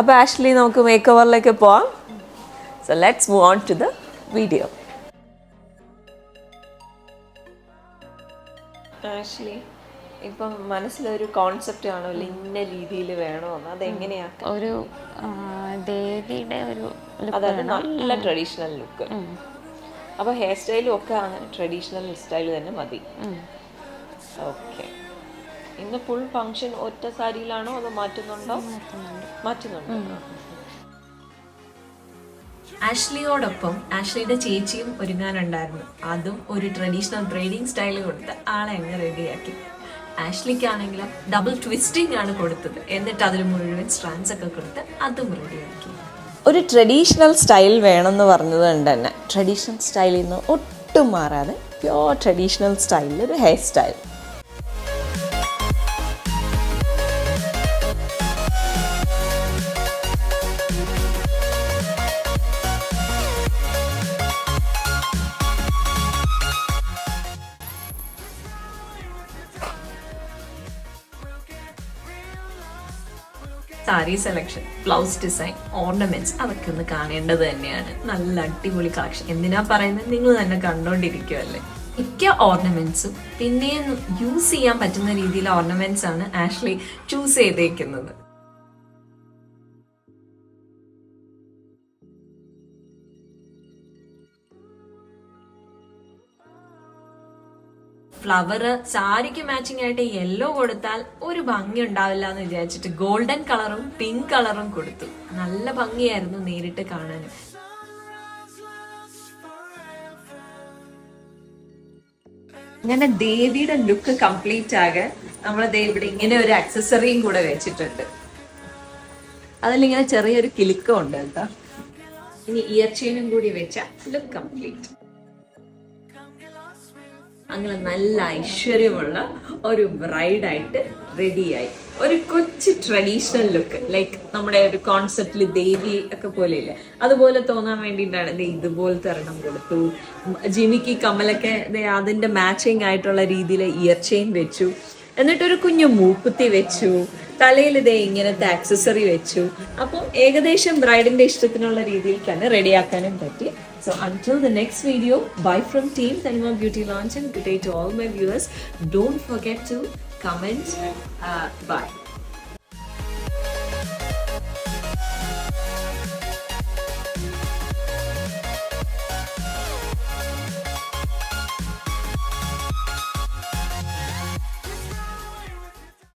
അപ്പോൾ ആഷ്ലി നമുക്ക് മേക്ക് ഓവറിലേക്ക് പോവാം. So let's move on to the video Ashley ഇപ്പം മനസ്സിലൊരു കോൺസെപ്റ്റ് ആണോ കാണുമല്ലോ ഇന്ന രീതിയിൽ വേണമെന്ന് അതെങ്ങനെയാ? ഒരു ദേവിയുടെ ഒരു അതായത് നല്ല ട്രഡീഷണൽ ലുക്ക് അപ്പോൾ ഹെയർ സ്റ്റൈലും ഒക്കെ അങ്ങനെ ട്രഡീഷണൽ സ്റ്റൈൽ തന്നെ മതി. ഓക്കെ ഇന്ന് ഫുൾ ഫങ്ഷൻ ഒറ്റ സാരിയിലാണോ അതോ മാറ്റുന്നുണ്ടോ? മാറ്റുന്നുണ്ട്. മാറ്റുന്നുണ്ട്. ആഷ്ലിയോടൊപ്പം ആഷ്ലിയുടെ ചേച്ചിയും ഒരുങ്ങാനുണ്ടായിരുന്നു. അതും ഒരു ട്രഡീഷണൽ ബ്രൈഡിങ് സ്റ്റൈൽ കൊടുത്ത് ആളെ അങ്ങ് റെഡിയാക്കി ആഷ്ലിക്കാണെങ്കിലും ഡബിൾ ട്വിസ്റ്റിംഗ് ആണ് കൊടുത്തത്. എന്നിട്ട് അതിൽ മുഴുവൻ സ്ട്രാൻസ് ഒക്കെ കൊടുത്ത് അതും റെഡിയാക്കി ഒരു ട്രഡീഷണൽ സ്റ്റൈൽ വേണമെന്ന് പറഞ്ഞത് കൊണ്ട് തന്നെ ട്രഡീഷണൽ സ്റ്റൈലിൽ നിന്ന് ഒട്ടും മാറാതെ പ്യോർ ട്രഡീഷണൽ സ്റ്റൈലിൽ ഒരു hair style sari selection blouse design ornaments അതൊക്കെ ഒന്ന് കാണേണ്ടത് തന്നെയാണ്. നല്ല അടിപൊളി കളക്ഷൻ എന്തിനാ പറയുന്നത്? നിങ്ങൾ തന്നെ കണ്ടോണ്ടിരിക്കുമല്ലേ മിക്ക ഓർണമെന്റ്സും പിന്നെയും യൂസ് ചെയ്യാൻ പറ്റുന്ന രീതിയിൽ ഓർണമെന്റ്സ് ആണ് ആഷ്ലി ചൂസ് ചെയ്തേക്കുന്നത്. ഫ്ലവർ സാരിക്ക് മാച്ചിങ് ആയിട്ട് യെല്ലോ കൊടുത്താൽ ഒരു ഭംഗി ഉണ്ടാവില്ല എന്ന് വിചാരിച്ചിട്ട് ഗോൾഡൻ കളറും പിങ്ക് കളറും കൊടുത്തു. നല്ല ഭംഗിയായിരുന്നു നേരിട്ട് കാണാൻ. അങ്ങനെ ദേവിയുടെ ലുക്ക് കംപ്ലീറ്റ് ആകെ നമ്മൾ ഇവിടെ ഇങ്ങനെ ഒരു അക്സസറിയും കൂടെ വെച്ചിട്ടുണ്ട്. അതിലിങ്ങനെ ചെറിയൊരു കിലുക്കം ഉണ്ട് കേട്ടോ. ഇനി ഇയർ ചെയിനും കൂടി വെച്ച ലുക്ക് കംപ്ലീറ്റ് അങ്ങനെ നല്ല ഐശ്വര്യമുള്ള ഒരു ബ്രൈഡായിട്ട് റെഡിയായി. ഒരു കൊച്ചു ട്രഡീഷണൽ ലുക്ക് ലൈക്ക് നമ്മുടെ ഒരു കോൺസെപ്റ്റിൽ ദേവി ഒക്കെ പോലെ പോലെയില്ലേ? അതുപോലെ തോന്നാൻ വേണ്ടിയിട്ടാണ് ദേ ഇതുപോലത്തെ ഒരെണ്ണം കൊടുത്തു. ജിമിക്ക് കമലൊക്കെ ദേ അതിന്റെ മാച്ചിങ് ആയിട്ടുള്ള രീതിയിൽ ഇയർ ചെയിൻ വെച്ചു. എന്നിട്ടൊരു കുഞ്ഞു മൂക്കുത്തി വെച്ചു. തലയിൽ ഇതേ ഇങ്ങനത്തെ ആക്സസറി വെച്ചു. അപ്പം ഏകദേശം ബ്രൈഡിന്റെ ഇഷ്ടത്തിനുള്ള രീതിയിൽ തന്നെ റെഡിയാക്കാനും പറ്റി. So until the next video bye from team Tanima Beauty Launch and good day to all my viewers. Don't forget to comment. Uh, bye